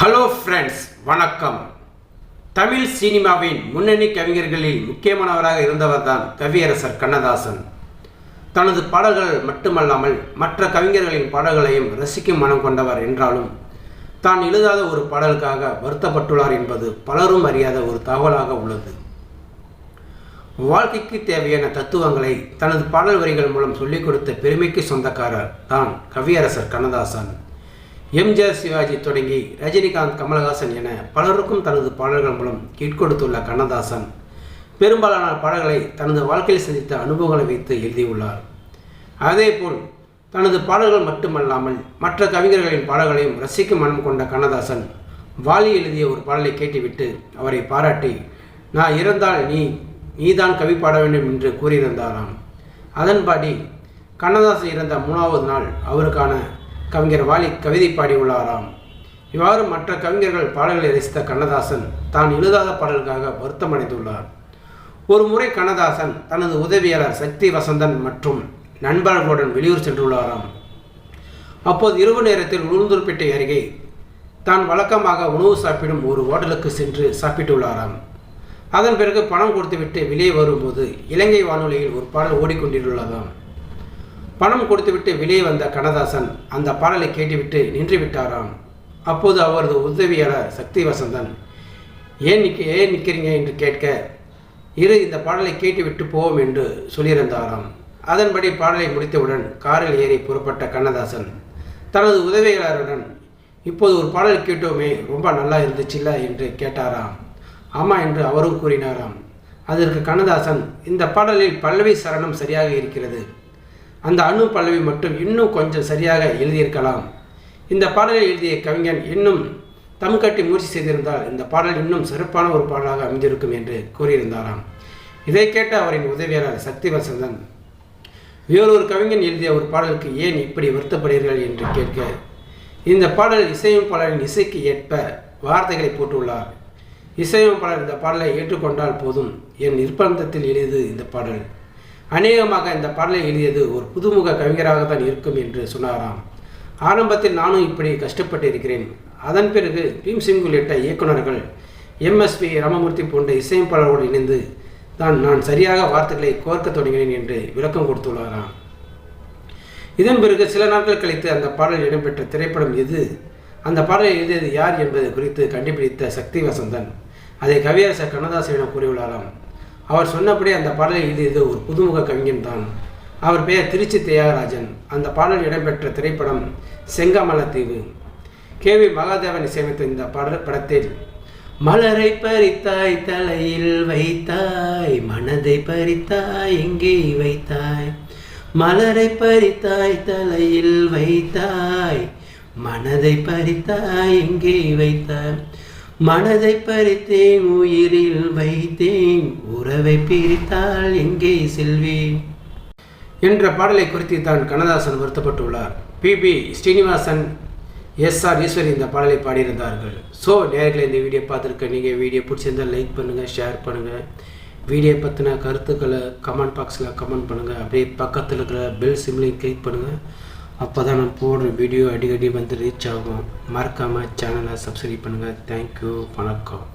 Hello friends வணக்கம். தமிழ் சினிமாவின் முன்னணி கவிஞர்களில் முக்கியமானவராக இருந்தவர் தான் கவியரசர் கண்ணதாசன். தனது பாடல்கள் மட்டுமல்லாமல் மற்ற கவிஞர்களின் பாடல்களையும் ரசிக்கும் மனம் கொண்டவர் என்றாலும் தான் எழுதாத ஒரு பாடலுக்காக வருத்தப்பட்டுள்ளார் என்பது பலரும் அறியாத ஒரு தகவலாக உள்ளது. வாழ்க்கைக்கு தேவையான தத்துவங்களை தனது பாடல் வரிகள் மூலம் சொல்லிக் கொடுத்த பெருமைக்கு சொந்தக்காரர் தான் கவியரசர் கண்ணதாசன். எம்ஜிஆர் சிவாஜி தொடங்கி ரஜினிகாந்த் கமலஹாசன் என பலருக்கும் தனது பாடல்கள் மூலம் கீழ்கொடுத்துள்ள கண்ணதாசன். பெரும்பாலான பாடல்களை தனது வாழ்க்கையில் சந்தித்த அனுபவங்களை வைத்து எழுதியுள்ளார். அதேபோல் தனது பாடல்கள் மட்டுமல்லாமல் மற்ற கவிஞர்களின் பாடல்களையும் ரசிக்கும் மனம் கொண்ட கண்ணதாசன் வாலி எழுதிய ஒரு பாடலை கேட்டுவிட்டு அவரை பாராட்டி நான் இறந்தால் நீ நீதான் கவி பாட வேண்டும் என்று கூறியிருந்தாராம். அதன்படி கண்ணதாசன் இறந்த மூணாவது நாள் அவருக்கான கவிஞர் வாலி கவிதை பாடியுள்ளாராம். இவ்வாறு மற்ற கவிஞர்கள் பாடல்களை ரசித்த கண்ணதாசன் தான் எழுதாத பாடலுக்காக வருத்தமடைந்துள்ளார். ஒரு முறை கண்ணதாசன் தனது உதவியாளர் சக்தி வசந்தன் மற்றும் நண்பர்களுடன் வெளியூர் சென்றுள்ளாராம். அப்போது இரவு நேரத்தில் உளுந்தூர்பேட்டை அருகே தான் வழக்கமாக உணவு சாப்பிடும் ஒரு ஹோட்டலுக்கு சென்று சாப்பிட்டுள்ளாராம். அதன் பிறகு பணம் கொடுத்துவிட்டு வெளியே வரும்போது இலங்கை வானொலியில் ஒரு பாடல் ஓடிக்கொண்டிருந்ததாம். பணம் கொடுத்துவிட்டு வெளியே வந்த கண்ணதாசன் அந்த பாடலை கேட்டுவிட்டு நின்று விட்டாராம் அப்போது அவரது உதவியாளர் சக்தி வசந்தன் ஏன் நிற்க ஏன் நிற்கிறீங்க என்று கேட்க இரு இந்த பாடலை கேட்டுவிட்டு போவோம் என்று சொல்லியிருந்தாராம். அதன்படி பாடலை முடித்தவுடன் காரில் ஏறி புறப்பட்ட கண்ணதாசன் தனது உதவியாளருடன் இப்போது ஒரு பாடல் கேட்டோமே ரொம்ப நல்லா இருந்துச்சுல்ல? என்று கேட்டாராம். ஆமாம் என்று அவரும் கூறினாராம். அதற்கு கண்ணதாசன் இந்த பாடலில் பல்லவி சரணம் சரியாக இருக்கிறது. அந்த அணு பல்லவி மட்டும் இன்னும் கொஞ்சம் சரியாக எழுதியிருக்கலாம். இந்த பாடலை எழுதிய கவிஞன் இன்னும் தம் கட்டி முயற்சி செய்திருந்தால் இந்த பாடல் இன்னும் சிறப்பான ஒரு பாடலாக அமைந்திருக்கும் என்று கூறியிருந்தாராம். இதை கேட்ட அவரின் உதவியாளர் சக்தி வசந்தன் வேறொரு கவிஞன் எழுதிய ஒரு பாடலுக்கு ஏன் இப்படி வருத்தப்படுகிறீர்கள் என்று கேட்க இந்த பாடல் இசையமைப்பாளரின் இசைக்கு ஏற்ப வார்த்தைகளை போட்டுள்ளார். இசையமைப்பாளர் இந்த பாடலை ஏற்றுக்கொண்டால் போதும். என் நிர்பந்தத்தில் எழுது இந்த பாடல். அநேகமாக இந்த பாடலை எழுதியது ஒரு புதுமுக கவிஞராக தான் இருக்கும் என்று சொன்னாராம். ஆரம்பத்தில் நானும் இப்படி கஷ்டப்பட்டு இருக்கிறேன் அதன் பிறகு பீம் சிங் உள்ளிட்ட இயக்குநர்கள் எம்எஸ்பி ராமமூர்த்தி போன்ற இசையமைப்பாளரோடு இணைந்து தான் நான் சரியாக வார்த்தைகளை கோர்க்க தொடங்கினேன் என்று விளக்கம் கொடுத்துள்ளாராம். இதன் பிறகு சில நாட்கள் கழித்து அந்த பாடல் இடம்பெற்ற திரைப்படம் எது அந்த பாடலை எழுதியது யார் என்பது குறித்து கண்டுபிடித்த சக்தி வசந்தன். அதை கவியரசர் கண்ணதாசனிடம் கூறியுள்ளாராம். அவர் சொன்னபடி அந்த பாடலை எழுதியது ஒரு புதுமுக கவிஞன் தான். அவர் பெயர் திருச்சி தியாகராஜன். அந்த பாடல் இடம்பெற்ற திரைப்படம் செங்கமலத்தீவு கே. வி. மகாதேவன் இசையமைத்த இந்த பாடல் படத்தில் மலரை பறித்தாய் தலையில் வைத்தாய் மனதை பறித்தாய் எங்கே வைத்தாய்? மலரை பறித்தாய் தலையில் வைத்தாய் மனதை பறித்தாய் எங்கே வைத்தாய்? மனதை பறித்தேன் உயிரில் வைத்தேன் உறவை பிரித்தால் எங்கே செல்வேன் என்ற பாடலை குறித்து தான் Kannadasan வருத்தப்பட்டுள்ளார். P B Srinivasan S. R. Eswari இந்த பாடலை பாடியிருந்தார்கள். ஸோ நேர்களை இந்த வீடியோ பார்த்துருக்க நீங்கள் வீடியோ பிடிச்சிருந்தால் லைக் பண்ணுங்கள் ஷேர் பண்ணுங்கள் வீடியோ பற்றின கருத்துக்களை கமெண்ட் பாக்ஸில் கமெண்ட் பண்ணுங்கள் அப்படியே பக்கத்தில் இருக்கிற பெல் சிம்லையும் கிளிக் பண்ணுங்கள் அப்போ தான் நான் போடுற வீடியோ அடிக்கடி வந்து ரீச் ஆகும். மறக்காமல் சேனலை சப்ஸ்கிரைப் பண்ணுங்கள் தேங்க்யூ வணக்கம்.